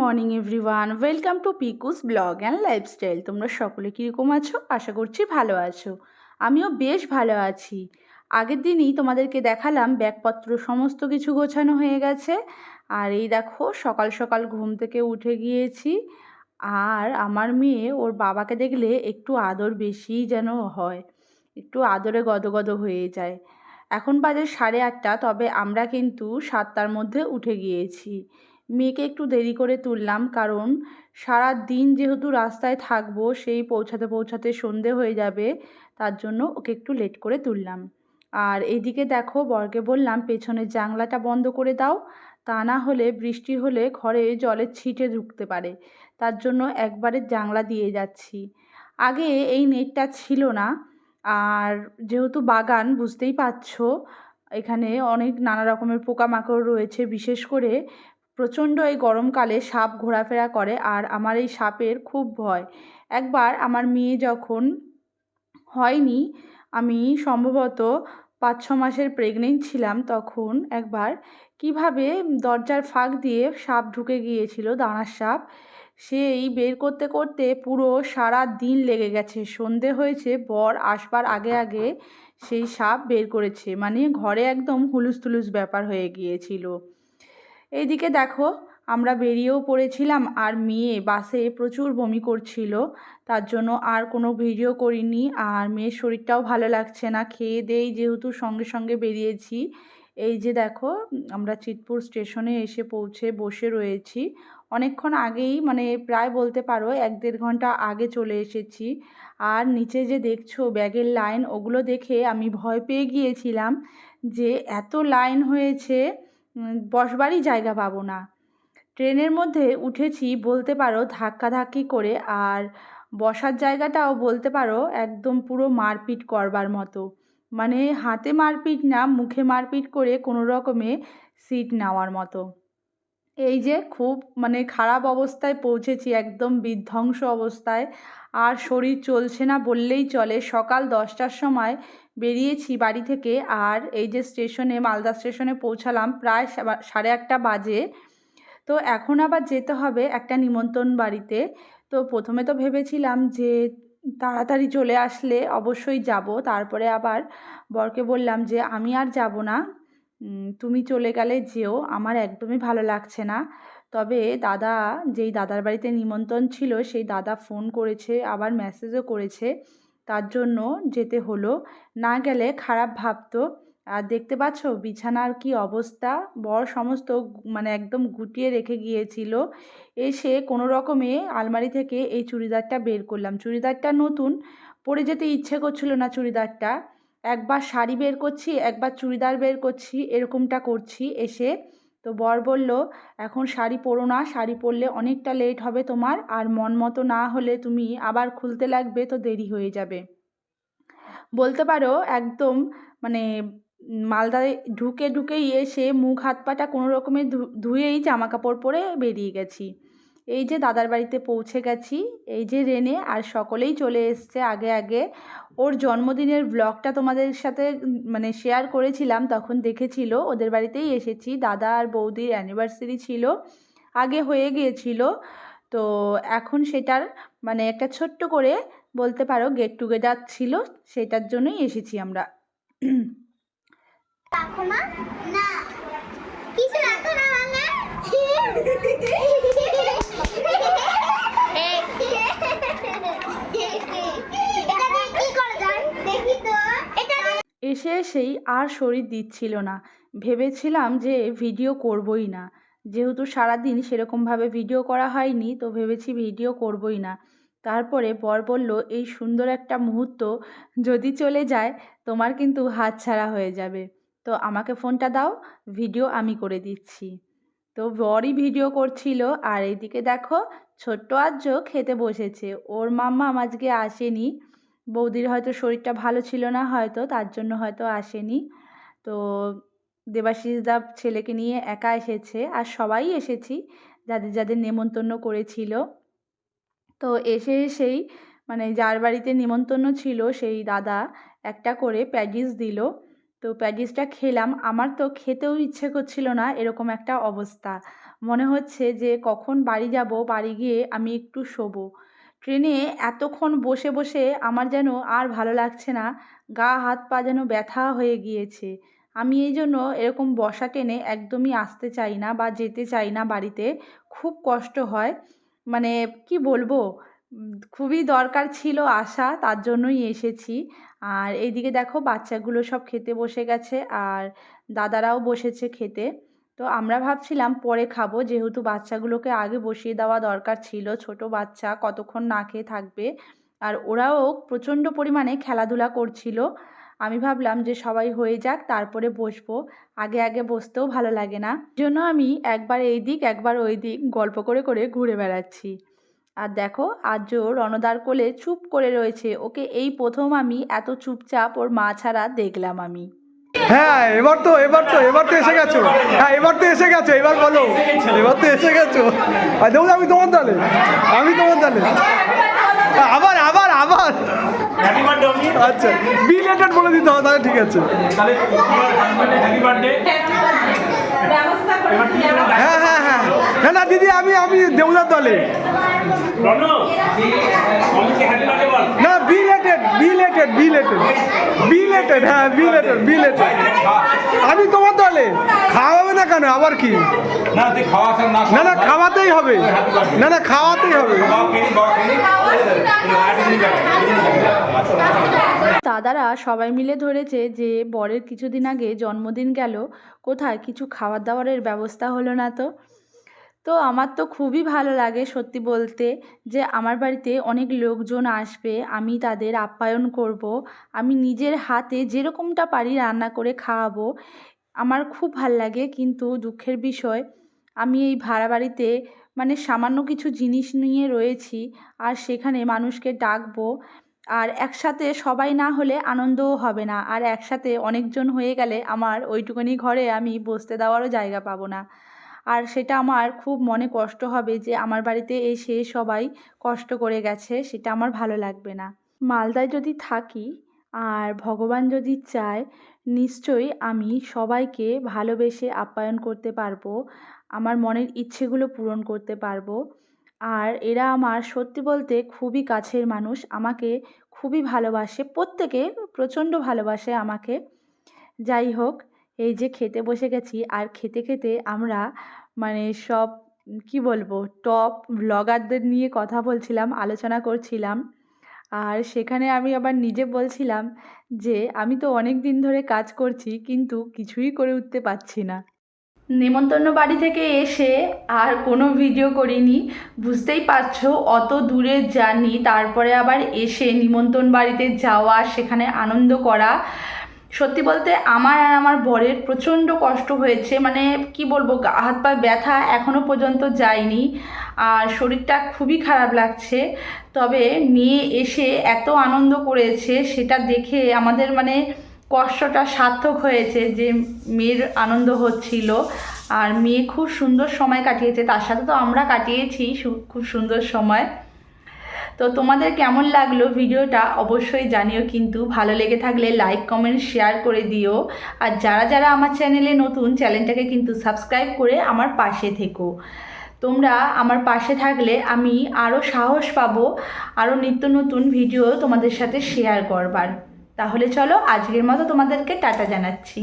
Morning, everyone. Welcome to Piku's blog and lifestyle. তোমরা সকলে কীরকম আছো? আশা করছি ভালো আছো। আমিও বেশ ভালো আছি। আগের দিনই তোমাদেরকে দেখালাম ব্যাগপত্র সমস্ত কিছু গোছানো হয়ে গেছে। আর এই দেখো, সকাল সকাল ঘুম থেকে উঠে গিয়েছি। আর আমার মেয়ে, ওর বাবাকে দেখলে একটু আদর বেশিই যেন হয়। একটু আদরে গদগদ হয়ে যায়। এখন বাজে সাড়ে আটটা, তবে আমরা কিন্তু সাতটার মধ্যে উঠে গিয়েছি। মেয়েকে একটু দেরি করে তুললাম, কারণ সারা দিন যেহেতু রাস্তায় থাকব, সেই পৌঁছাতে পৌঁছাতে সন্ধে হয়ে যাবে, তার জন্য ওকে একটু লেট করে তুললাম। আর এদিকে দেখো, বরকে বললাম, পেছনের জানলাটা বন্ধ করে দাও, তা না হলে বৃষ্টি হলে ঘরে জলের ছিটে ঢুকতে পারে। তার জন্য একবারে জানলা দিয়ে যাচ্ছি। আগে এই নেটটা ছিল না, আর যেহেতু বাগান, বুঝতেই পারছ, এখানে অনেক নানা রকমের পোকামাকড় রয়েছে, বিশেষ করে প্রচণ্ড এই গরমকালে সাপ ঘোরাফেরা করে আর আমার এই সাপের খুব ভয়। একবার আমার মেয়ে যখন হয়নি, আমি সম্ভবত পাঁচ ছ মাসের প্রেগনেন্ট ছিলাম, তখন একবার কীভাবে দরজার ফাঁক দিয়ে সাপ ঢুকে গিয়েছিল দানার সাপ, সেই বের করতে করতে পুরো সারা দিন লেগে গেছে। সন্ধে হয়েছে, বর আসবার আগে আগে সেই সাপ বের করেছে। মানে ঘরে একদম হুলুস তুলুস ব্যাপার হয়ে গিয়েছিল। এইদিকে দেখো, আমরা বেরিয়েও পড়েছিলাম আর মেয়ে বাসে প্রচুর বমি করছিল, তার জন্য আর কোনো ভিডিও করিনি আর মেয়ের শরীরটাও ভালো লাগছে না। খেয়ে দেই যেহেতু সঙ্গে সঙ্গে বেরিয়েছি, এই যে দেখো, আমরা চিতপুর স্টেশনে এসে পৌঁছে বসে রয়েছি। অনেকক্ষণ আগেই মানে প্রায় বলতে পারো এক দেড় ঘণ্টা আগে চলে এসেছি। আর নিচে যে দেখছ ব্যাগের লাইন, ওগুলো দেখে আমি ভয় পেয়ে গিয়েছিলাম যে এত লাইন হয়েছে বসবারই জায়গা পাবো না। ট্রেনের মধ্যে উঠেছি, বলতে পারো ধাক্কাধাক্কি করে, আর বসার জায়গাটাও বলতে পারো একদম পুরো মারপিট করবার মতো। মানে হাতে মারপিট না, মুখে মারপিট করে কোনো রকমে সিট নেওয়ার মতো। এই যে খুব মানে খারাপ অবস্থায় পৌঁছেছি, একদম বিধ্বংস অবস্থায়। আর শরীর চলছে না বললেই চলে। সকাল দশটার সময় বেরিয়েছি বাড়ি থেকে আর এই যে স্টেশনে, মালদা স্টেশনে পৌঁছালাম প্রায় সাড়ে আটটা বাজে। তো এখন আবার যেতে হবে একটা নিমন্ত্রণ বাড়িতে। তো প্রথমে তো ভেবেছিলাম যে তাড়াতাড়ি চলে আসলে অবশ্যই যাব। তারপরে আবার বরকে বললাম যে, আমি আর যাব না। তুমি চলে গেলে যেও। আমার একদমই ভালো লাগছে না। তবে দাদা, যেই দাদার বাড়িতে নিমন্ত্রণ ছিল, সেই দাদা ফোন করেছে, আবার মেসেজও করেছে। তার জন্য যেতে হলো। না গেলে খারাপ ভাবতো। আর দেখতে পাচ্ছ, বিছানার কি অবস্থা? বর সমস্ত মানে একদম গুটিয়ে রেখে গিয়েছিল। এসে কোনো রকমে আলমারি থেকে এই চুড়িদারটা বের করলাম। চুড়িদারটা নতুন, পরে যেতে ইচ্ছে করছিল না চুড়িদারটা। একবার শাড়ি বের করছি, একবার চুড়িদার বের করছি, এরকমটা করছি। এসে তো বর বলল, এখন শাড়ি পরো না, শাড়ি পরলে অনেকটা লেট হবে তোমার, আর মন মতো না হলে তুমি আবার খুলতে লাগবে তো দেরি হয়ে যাবে। বলতে পারো একদম মানে মালদায় ঢুকে ঢুকেই এসে মুখ হাত পাটা কোনো রকমে ধুয়েই জামা কাপড় পরে বেরিয়ে গেছি। এই যে দাদার বাড়িতে পৌঁছে গেছি, এই যে রেনে আর সকলেই চলে এসছে আগে আগে। ওর জন্মদিনের ব্লগটা তোমাদের সাথে মানে শেয়ার করেছিলাম, তখন দেখেছিল। ওদের বাড়িতেই এসেছি। দাদা আর বৌদির অ্যানিভার্সারি ছিল, আগে হয়ে গিয়েছিল। তো এখন সেটার মানে একটা ছোট্ট করে বলতে পারো গেট টুগেদার ছিল, সেটার জন্যই এসেছি আমরা। কিছু রাখো না এসে এসেই আর শরীর দিচ্ছিল না। ভেবেছিলাম যে ভিডিও করবই না। যেহেতু সারাদিন সেরকমভাবে ভিডিও করা হয়নি, তো ভেবেছি ভিডিও করবই না। তারপরে বর বলল, এই সুন্দর একটা মুহূর্ত যদি চলে যায়, তোমার কিন্তু হাত ছাড়া হয়ে যাবে। তো আমাকে ফোনটা দাও, ভিডিও আমি করে দিচ্ছি। তো বরই ভিডিও করছিল। আর এইদিকে দেখো, ছোট্ট আর্য খেতে বসেছে। ওর মাম্মা আজকে আসেনি। বৌদির হয়তো শরীরটা ভালো ছিল না হয়তো, তার জন্য হয়তো আসেনি। তো দেবাশিস দা ছেলেকে নিয়ে একা এসেছে, আর সবাই এসেছি, যাদের যাদের নেমন্তন্ন করেছিল। তো এসে এসেই মানে যার বাড়িতে নিমন্ত্রণ ছিল, সেই দাদা একটা করে প্যাডিস দিল। তো প্যাটিসটা খেলাম। আমার তো খেতেও ইচ্ছে করছিল না এরকম একটা অবস্থা। মনে হচ্ছে যে কখন বাড়ি যাব, বাড়ি গিয়ে আমি একটু শোবো। ট্রেনে এতক্ষণ বসে বসে আমার যেন আর ভালো লাগছে না, গা হাত পা যেন ব্যথা হয়ে গিয়েছে। আমি এই জন্য এরকম বসা ট্রেনে একদমই আসতে চাই না বা যেতে চাই না বাড়িতে। খুব কষ্ট হয়। মানে কি বলব? খুবই দরকার ছিল আসা, তার জন্যই এসেছি। আর এইদিকে দেখো বাচ্চাগুলো সব খেতে বসে গেছে আর দাদারাও বসেছে খেতে। তো আমরা ভাবছিলাম পরে খাব, যেহেতু বাচ্চাগুলোকে আগে বসিয়ে দেওয়া দরকার ছিল, ছোট বাচ্চা কতক্ষণ না খেয়ে থাকবে। আর ওরাও প্রচণ্ড পরিমাণে খেলাধুলা করছিল। আমি ভাবলাম যে সবাই হয়ে যাক, তারপরে বসবো। আগে আগে বসতেও ভালো লাগে না। জন্য আমি একবার এই দিক একবার ওই দিক গল্প করে করে ঘুরে বেড়াচ্ছি। আর দেখো আজও রণদার কোলে চুপ করে রয়েছে ওকে এই প্রথম আমি এত চুপচাপ ওর মা ছাড়া দেখলাম আমি। হ্যাঁ এবার তো এবার তো এবার তো এসে গেছো। হ্যাঁ এবার তো এসে গেছো এবার বলো। এবার তো এসে গেছো। আর দেখুন আমি তোমার দলে আমি তোমার দলে। আবার আবার আবার। আচ্ছা বি লেটার বলে দিতে হবে তাহলে ঠিক আছে। তাহলে হ্যাপি বার্থডে হ্যাঁ হ্যাঁ না না, দিদি, আমি আমি দেউলার দলে। না belated belated belated belated হ্যাঁ বি লেটেড বি লেটেড আমি তোমার দলে। খাওয়াবে না কেন? আবার কি? না না, খাওয়াতেই হবে। না না, খাওয়াতেই হবে। দাদারা সবাই মিলে ধরেছে যে বরের কিছুদিন আগে জন্মদিন গেল। কোথায়? কিছু খাবার দাবারের ব্যবস্থা হলো না তো? তো আমার তো খুবই ভালো লাগে সত্যি বলতে যে আমার বাড়িতে অনেক লোকজন আসবে, আমি তাদের আপ্যায়ন করব, আমি নিজের হাতে যেরকমটা পারি রান্না করে খাওয়াবো। আমার খুব ভালো লাগে কিন্তু দুঃখের বিষয়, আমি এই ভাড়া বাড়িতে মানে সামান্য কিছু জিনিস নিয়ে রয়েছি আর সেখানে মানুষকে ডাকবো আর একসাথে সবাই না হলে আনন্দও হবে না। আর একসাথে অনেকজন হয়ে গেলে আমার ওইটুকুনি ঘরে আমি বসতে দেওয়ারও জায়গা পাবো না। আর সেটা আমার খুব মনে কষ্ট হবে যে আমার বাড়িতে এসে সবাই কষ্ট করে গেছে, সেটা আমার ভালো লাগবে না। মালদায় যদি থাকি আর ভগবান যদি চায়, নিশ্চয়ই আমি সবাইকে ভালোবেসে আপ্যায়ন করতে পারব, আমার মনের ইচ্ছেগুলো পূরণ করতে পারব। আর এরা আমার সত্যি বলতে খুবই কাছের মানুষ, আমাকে খুবই ভালোবাসে, প্রত্যেকে প্রচণ্ড ভালোবাসে আমাকে। যাই হোক এই যে খেতে বসে গেছি, আর খেতে খেতে আমরা মানে সব, কি বলব টপ ব্লগারদের নিয়ে কথা বলছিলাম, আলোচনা করছিলাম। আর সেখানে আমি আবার নিজে বলছিলাম যে, আমি তো অনেক দিন ধরে কাজ করছি, কিন্তু কিছুই করে উঠতে পারছি না। নেমন্তন্ন বাড়ি থেকে এসে আর কোনো ভিডিও করিনি। বুঝতেই পারছ, অত দূরের জার্নি, তারপরে আবার এসে নিমন্ত্রণ বাড়িতে যাওয়া, সেখানে আনন্দ করা সত্যি বলতে আমার আর আমার বরের প্রচণ্ড কষ্ট হয়েছে মানে কি বলব হাত পা ব্যথা এখনও পর্যন্ত যায়নি, আর শরীরটা খুবই খারাপ লাগছে। তবে মেয়ে এসে এত আনন্দ করেছে, সেটা দেখে আমাদের মানে কষ্টটা সার্থক হয়েছে যে মেয়ের আনন্দ হচ্ছিল। আর মেয়ে খুব সুন্দর সময় কাটিয়েছে, তার সাথে তো আমরা কাটিয়েছি খুব সুন্দর সময়। তো তোমাদের কেমন লাগল ভিডিওটা অবশ্যই জানিও, কিন্তু ভালো লেগে থাকলে লাইক কমেন্ট শেয়ার করে দিও। আর যারা যারা আমার চ্যানেলে নতুন চ্যানেলটাকে কিন্তু সাবস্ক্রাইব করে আমার পাশে থেকো। তোমরা আমার পাশে থাকলে আমি আরও সাহস পাবো আরও নিত্য নতুন ভিডিও তোমাদের সাথে শেয়ার করবার। তাহলে চলো আজকের মতো তোমাদেরকে টাটা জানাচ্ছি।